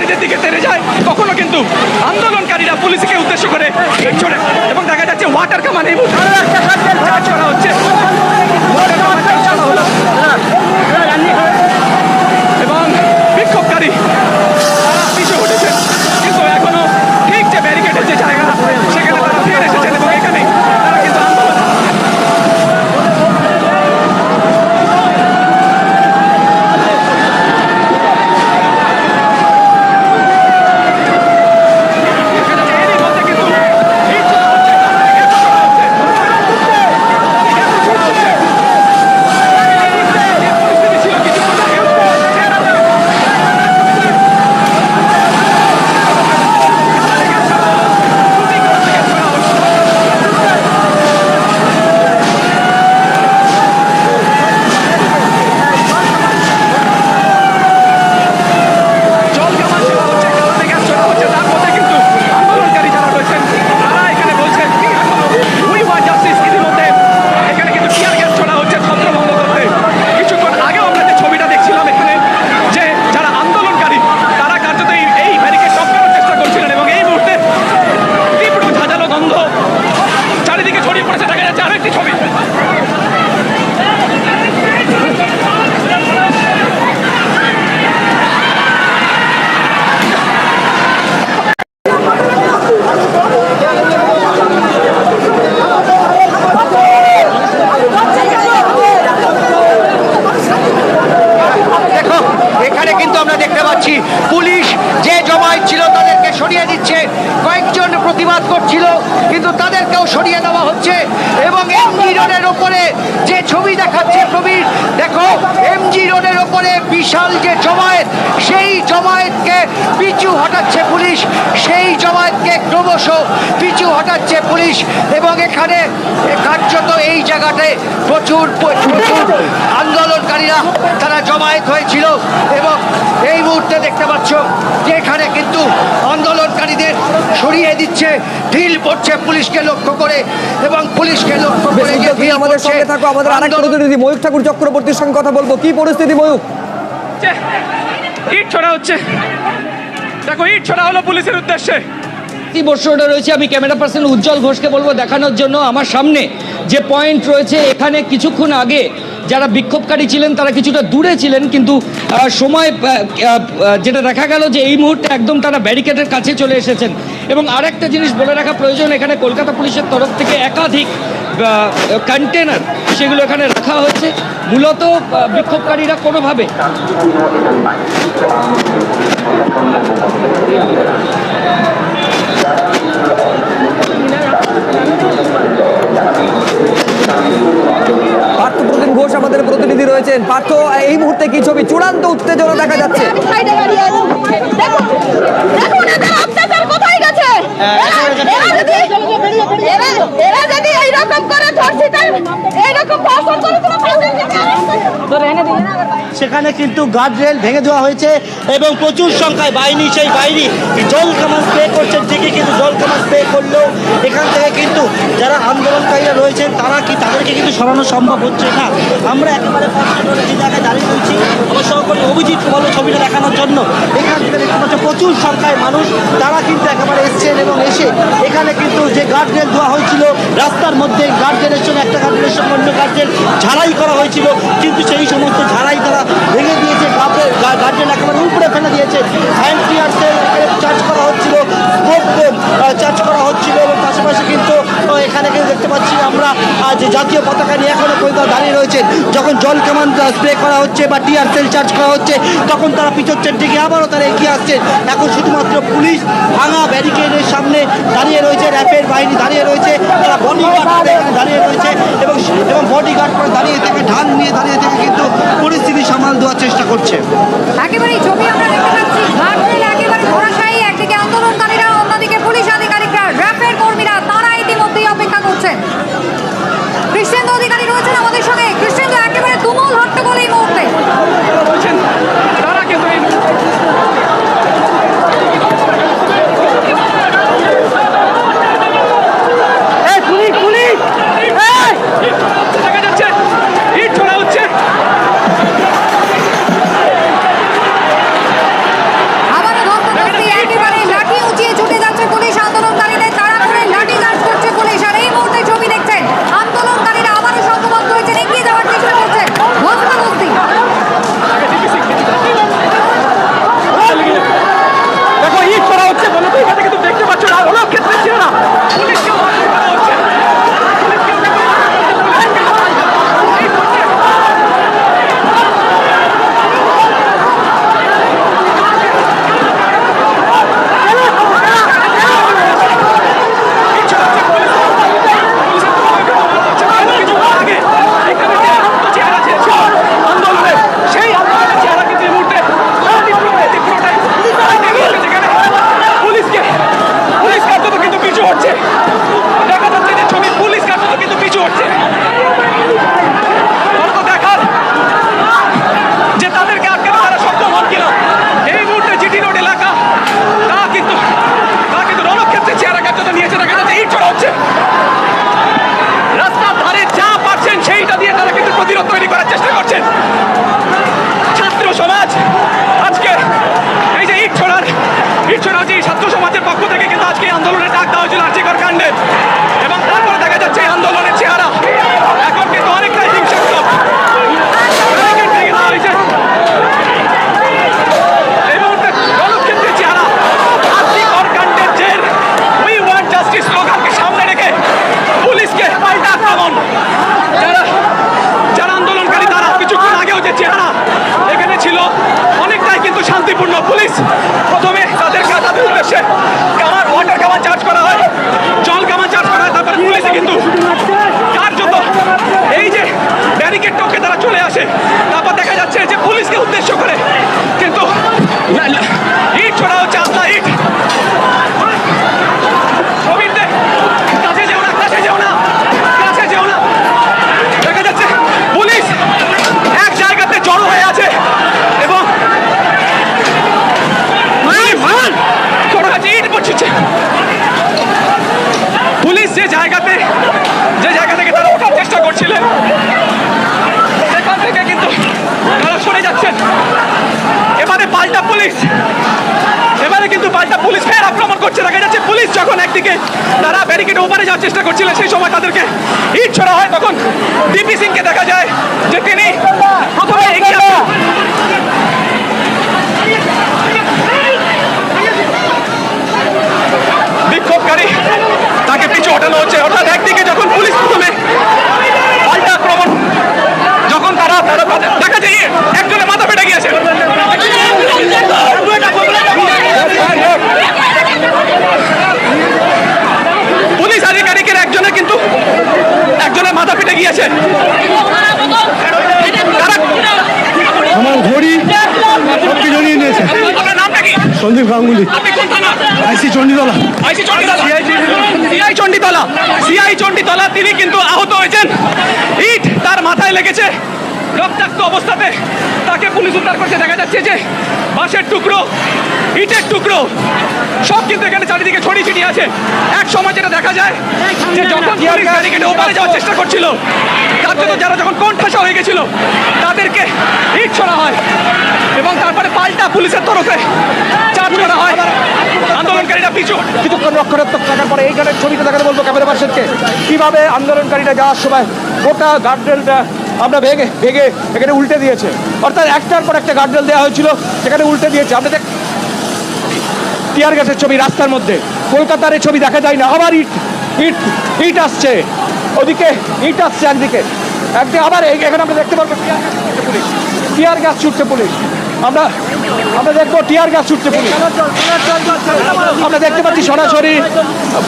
আন্দোলনকারীদের দিকে তেরে যায়, কখনো কিন্তু আন্দোলনকারীরা পুলিশকে উদ্দেশ্য করে ছোড়ে এবং দেখা যাচ্ছে ওয়াটার কামান এই মুহূর্তে হচ্ছে ওয়াটার কামান চার্জ করা হলো এবং বিক্ষোভকারী তারা পিছু উঠেছেন কিন্তু এখনও ঠিক যে ব্যারিকেডের যে জায়গা সেখানে তারা ফিরে এসেছেন এবং এখানে তারা কিন্তু আন্দোলন এরই মধ্যে কিন্তু ইট ছোড়া হচ্ছে, একে ছোড়া হচ্ছে। একে ছোড়া হচ্ছে। এই পরিস্থিতি ছিল কিছুক্ষণ আগেও। জল কামান ছোড়া হচ্ছে কালাতে গ্যাস ছোড়া হচ্ছে তার মধ্যে কিন্তু আন্দোলনকারী যারা রয়েছেন তারা এখানে বলছেন উই ওয়ান্ট জাস্টিস ইতিমধ্যে এখানে কিন্তু টিয়ার গ্যাস ছোড়া হচ্ছে ছত্রভঙ্গ করতে কিছুক্ষণ আগেও আমরা যে ছবিটা দেখছিলাম এখানে যে যারা আন্দোলনকারী তারা কার্যত এই এই ব্যারিকেড টপকানোর চেষ্টা করছিলেন এবং এই মুহূর্তে তীব্র ঝাঁঝালো গন্ধ চারিদিকে ছড়িয়ে পড়েছে দেখা যাচ্ছে আরও একটি ছবি দেখো এখানে কিন্তু পাচ্ছি পুলিশ যে জমায়েত ছিল তাদেরকে সরিয়ে দিচ্ছে। কয়েকজন প্রতিবাদ করছিল, কিন্তু তাদেরকেও সরিয়ে দেওয়া হচ্ছে। এবং এমজি রোডের ওপরে যে ছবি দেখাচ্ছে, প্রবীর, দেখো এমজি রোডের ওপরে বিশাল যে জমায়েত, সেই জমায়েতকে পিছু হটাচ্ছে পুলিশ। সেই জমায়েতকে ক্রমশ পিছু হটাচ্ছে পুলিশ। এবং এখানে জায়গাটায় প্রচুর প্রচুর আন্দোলনকারীরা তারা জমায়েত হয়েছিল এবং এই মুহূর্তে দেখতে পাচ্ছ যে এখানে কিন্তু আন্দোলনকারীদের সরিয়ে দিচ্ছে ঢিল পড়ছে পুলিশকে লক্ষ্য করে এবং পুলিশকে লক্ষ্য করে আমাদের সঙ্গে থাকো আমাদের আরেক প্রতিনিধি ময়ূক ঠাকুর চক্রবর্তীর সঙ্গে কথা বলব। কি পরিস্থিতি ময়ূক ইট ছোড়া হচ্ছে। দেখো ইট ছোড়া হলো পুলিশের উদ্দেশ্যে। বর্ষটা রয়েছে আমি ক্যামেরা পার্সন উজ্জ্বল ঘোষকে বলব দেখানোর জন্য। আমার সামনে যে পয়েন্ট রয়েছে, এখানে কিছুক্ষণ আগে যারা বিক্ষোভকারী ছিলেন, তারা কিছুটা দূরে ছিলেন, কিন্তু সময় যেটা দেখা গেল যে এই মুহূর্তে একদম তারা ব্যারিকেডের কাছে চলে এসেছেন। এবং আরেকটা জিনিস বলে রাখা প্রয়োজন, এখানে কলকাতা পুলিশের তরফ থেকে একাধিক কন্টেনার সেগুলো এখানে রাখা হয়েছে। মূলত বিক্ষোভকারীরা কোনোভাবে পার্থ প্রতিম ঘোষ আমাদের প্রতিনিধি রয়েছেন। পার্থ, এই মুহূর্তে কি ছবি? চূড়ান্ত উত্তেজনা দেখা যাচ্ছে। সেখানে কিন্তু গার্ডরেল ভেঙে দেওয়া হয়েছে এবং প্রচুর সংখ্যায় বাহিনী, সেই বাহিনী জল কামান স্প্রে করছে, ঠিকই কিন্তু জল কামান স্প্রে করলেও এখান থেকে কিন্তু যারা আন্দোলনকারীরা রয়েছেন তারা কি তাদেরকে কিন্তু সরানো সম্ভব হচ্ছে না? আমরা একেবারে দাঁড়িয়ে রয়েছি আমার সহকর্মী অভিজিৎ ছবিটা দেখানোর জন্য এখান থেকে প্রচুর সংখ্যায় মানুষ, তারা কিন্তু একেবারে এসছেন এবং এসে এখানে কিন্তু যে গার্ডরেল দেওয়া হয়েছিল, রাস্তার মধ্যে গার্ডরেলের সঙ্গে একটা গার্ডরেলের সঙ্গে অন্য গার্ডরেল ঝাড়াই করা হয়েছিল। কিন্তু সেই সমস্ত ঝাড়াই তারা ভেঙে দিয়েছে গার্ডরেল একেবারে উপরে ফেলে দিয়েছে। চার্জ করা হচ্ছিল চার্জ করা কিন্তু এখানে দেখতে পাচ্ছি আমরা যে জাতীয় পতাকা নিয়ে এখনও পর্যন্ত দাঁড়িয়ে রয়েছে যখন জল কেমন স্প্রে করা হচ্ছে বা টিয়ার সেল চার্জ করা হচ্ছে, তখন তারা পিছচ্ছেন দিকে আবারও তারা এগিয়ে আসছেন। এখন শুধুমাত্র পুলিশ ভাঙা ব্যারিকেডের সামনে দাঁড়িয়ে রয়েছে র্যাপের বাহিনী দাঁড়িয়ে রয়েছে, তারা বডিগার্ড দাঁড়িয়ে রয়েছে এবং এবং বডিগার্ড করে দাঁড়িয়ে থেকে ঢাল নিয়ে দাঁড়িয়ে থেকে কিন্তু পরিস্থিতি সামাল দেওয়ার চেষ্টা করছে। একেবারে ছবি আমরা দেখতে পাচ্ছি ঝাড়খণ্ডের এবং তারপরে দেখা যাচ্ছে আন্দোলনের চেহারা। এখন কিন্তু অনেকটাই হিংসাত্মক সামনে রেখে পুলিশকে পাল্টা আক্রমণ। যারা যারা আন্দোলনকারী, তারা কিছুক্ষণ আগেও যে চেহারা এখানে ছিল, অনেকটাই কিন্তু শান্তিপূর্ণ। পুলিশ প্রথমে তাদের কাঁধা উদ্দেশ্যে কামার ওয়াটার কামার চার্জ করা হয় কিন্তু কার্যত এই যে ব্যারিকেড টপকে তারা চলে আসে, তারপর দেখা যাচ্ছে যে পুলিশকে উদ্দেশ্য করে কিন্তু না- না, ইট ছোড়া হচ্ছে আসলা ইট প্রবীর দে, কাছে যেও না কাছে যেও না কাছে যেও না দেখা যাচ্ছে পুলিশ এক জায়গাতে জড়ো হয়ে আছে এবং জড়ো আছে ইট পড়ছে পুলিশ যে জায়গাতে যে জায়গা থেকে তারা ওঠার চেষ্টা করছিলেন সেখান থেকে কিন্তু তারা সরে যাচ্ছেন এবারে পাল্টা পুলিশ এবারে কিন্তু পাল্টা পুলিশ ফের আক্রমণ করছে দেখা যাচ্ছে পুলিশ যখন একদিকে ব্যারিকেড ওপারে যাওয়ার চেষ্টা করছিলেন, সেই সময় তাদেরকে ইট ছড়া হয়, তখন ডিপি সিংকে দেখা যায় যে তিনি প্রথমে এগিয়ে আসেন বিক্ষোভকারী তাকে পিছু হটানো হচ্ছে অর্থাৎ একদিকে যখন পুলিশ প্রথমে পাল্টা আক্রমণ যখন তারা তারা তাদের- দেখা যায় একজনের মাথা ফেটে গিয়েছে পুলিশ আধিকারিকের একজনের কিন্তু একজনের মাথা ফেটে গিয়েছে। তারা- আমার ঘড়ি সবকে জড়িয়ে নিয়েছে। Sandeep Ganguly. IC Chanditala. IC Chanditala. CI Chanditala. CI Chanditala তিনি কিন্তু আহত হয়েছেন। ইট তার মাথায় লেগেছে। রক্তাক্ত অবস্থাতে তাকে পুলিশ উদ্ধার করছে। দেখা যাচ্ছে যে বাঁশের টুকরো ইটের টুকরো সব কিন্তু এখানে চারিদিকে ছড়িয়ে ছিটিয়ে আছে। এক সময় যেটা দেখা যায় যে যখন পুলিশ ব্যারিকেডে ওপারে যাওয়ার চেষ্টা করছিল তার জন্য যারা যখন কণ্ঠাসা হয়ে গেছিল তাদেরকে ইট ছড়া হয় এবং তারপরে পাল্টা পুলিশের তরফে চার্জ করা হয়। আন্দোলনকারীরা পিছু কিছুক্ষণ রক্ষণাত্মক থাকার পরে এইখানের ছবিটা দেখাতে বলব ক্যামেরা পার্সনকে কীভাবে আন্দোলনকারীরা যাওয়ার সময় গোটা গার্ডরেলটা আমরা ভেঙে ভেঙে এখানে উল্টে দিয়েছে। অর্থাৎ একটার পর একটা গার্ডেল দেওয়া হয়েছিল, সেখানে উল্টে দিয়েছে। আমরা দেখ টিয়ার গ্যাসের ছবি রাস্তার মধ্যে। কলকাতার এই ছবি দেখা যায় না। আবার ইট ইট ইট আসছে। ওদিকে ইট আসছে একদিকে। একদিকে আবার এখানে আমরা দেখতে পারবেন, টিয়ার গ্যাস ছুটছে পুলিশ। টিয়ার গ্যাস ছুটছে পুলিশ। আমরা আমরা দেখব টিয়ার গ্যাস ছুটছে পুলিশ। আমরা দেখতে পাচ্ছি সরাসরি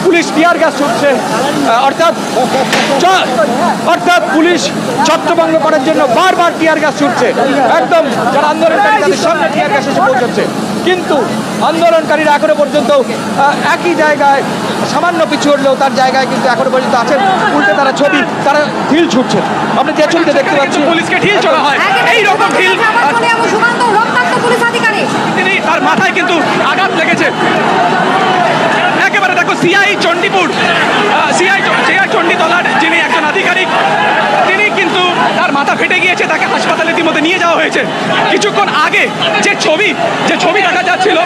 পুলিশ টিয়ার গ্যাস ছুটছে অর্থাৎ অর্থাৎ পুলিশ ছত্রভঙ্গ করার জন্য বারবার টিয়ার গ্যাস ছুটছে। একদম যারা তাদের সামনে টিয়ার গ্যাস এসে পৌঁছচ্ছে। কিন্তু আন্দোলনকারীরা এখনও পর্যন্ত একই জায়গায় সামান্য পিছু হলেও তার জায়গায় কিন্তু এখনও পর্যন্ত আছেন। উল্টে তারা ছবি তারা ঢিল ছুটছে। আপনি যে ছবিতে দেখতে পাচ্ছেন পুলিশকে ঢিল চলা হয়। এই রকম ঢিল তিনি তার মাথায় কিন্তু আঘাত লেগেছে। একেবারে দেখো সিআই চণ্ডীপুর সিআই সিআই চণ্ডীতলার যিনি একজন আধিকারিক তার ফেটে গিয়েছে তাকে হাসপাতালে ইতিমধ্যে নিয়ে যাওয়া হয়েছে। কিছুক্ষণ আগে যে ছবি যে ছবি দেখা যাচ্ছিল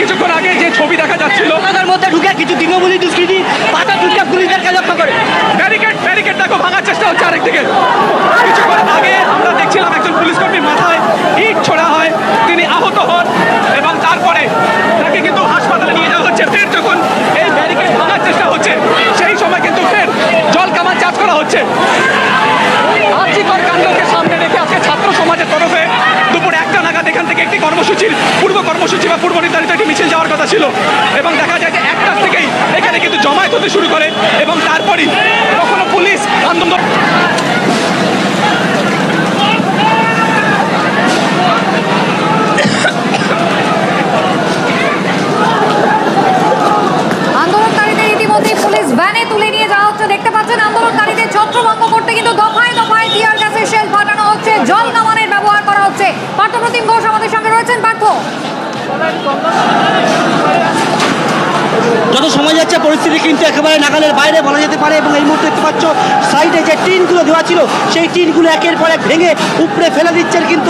কিছুক্ষণ আগে যে ছবি দেখা যাচ্ছিল তাদের মধ্যে ঢুকে কিছু তৃণমূলী দুষ্কৃতি পাতা ঢুকে পুলিশদেরকে লক্ষ্য করে। ব্যারিকেড ব্যারিকেড দেখো ভাঙার চেষ্টা হচ্ছে আরেকদিকে। কিছুক্ষণ আগে আমরা দেখছিলাম একজন পুলিশ কর্মীর মাথায় ইট ছোড়া হয় তিনি আহত হন এবং তারপরে তাকে কিন্তু হাসপাতালে নিয়ে যাওয়া হচ্ছে ফের যখন এই ব্যারিকেড ভাঙার চেষ্টা হচ্ছে সেই সময় কিন্তু ফের জল কামান চার্জ করা হচ্ছে আর্যিকর কাণ্ডকে সামনে রেখে আজকে ছাত্র সমাজের তরফে দুপুর একটা নাগাদ এখান থেকে একটি কর্মসূচির পূর্ব কর্মসূচি বা পূর্ব একটি মিছিল যাওয়ার কথা ছিল। এবং দেখা যায় যে একটার থেকেই এখানে কিন্তু জমায়েত হতে শুরু করে এবং তারপরই কখনো পুলিশ আন্দোলন আন্দোলনকারীদের ইতিমধ্যে পুলিশ ভ্যানে তুলে নিয়ে যাওয়া হচ্ছে দেখতে পাচ্ছেন আন্দোলনকারীদের ছত্রভঙ্গ করতে কিন্তু দফায় দফায় টিয়ার গ্যাসের শেল ফাটানো হচ্ছে জল কামানের ব্যবহার করা হচ্ছে পার্থপ্রতিম ঘোষ আমাদের সঙ্গে রয়েছেন পার্থ যত সময় যাচ্ছে, পরিস্থিতি কিন্তু একেবারে নাগালের বাইরে বলা যেতে পারে এবং এই মুহূর্তে দেখতে পাচ্ছ সাইডে যে টিনগুলো দেওয়া ছিল, সেই টিনগুলো একের পর এক ভেঙে উপরে ফেলে দিচ্ছেন কিন্তু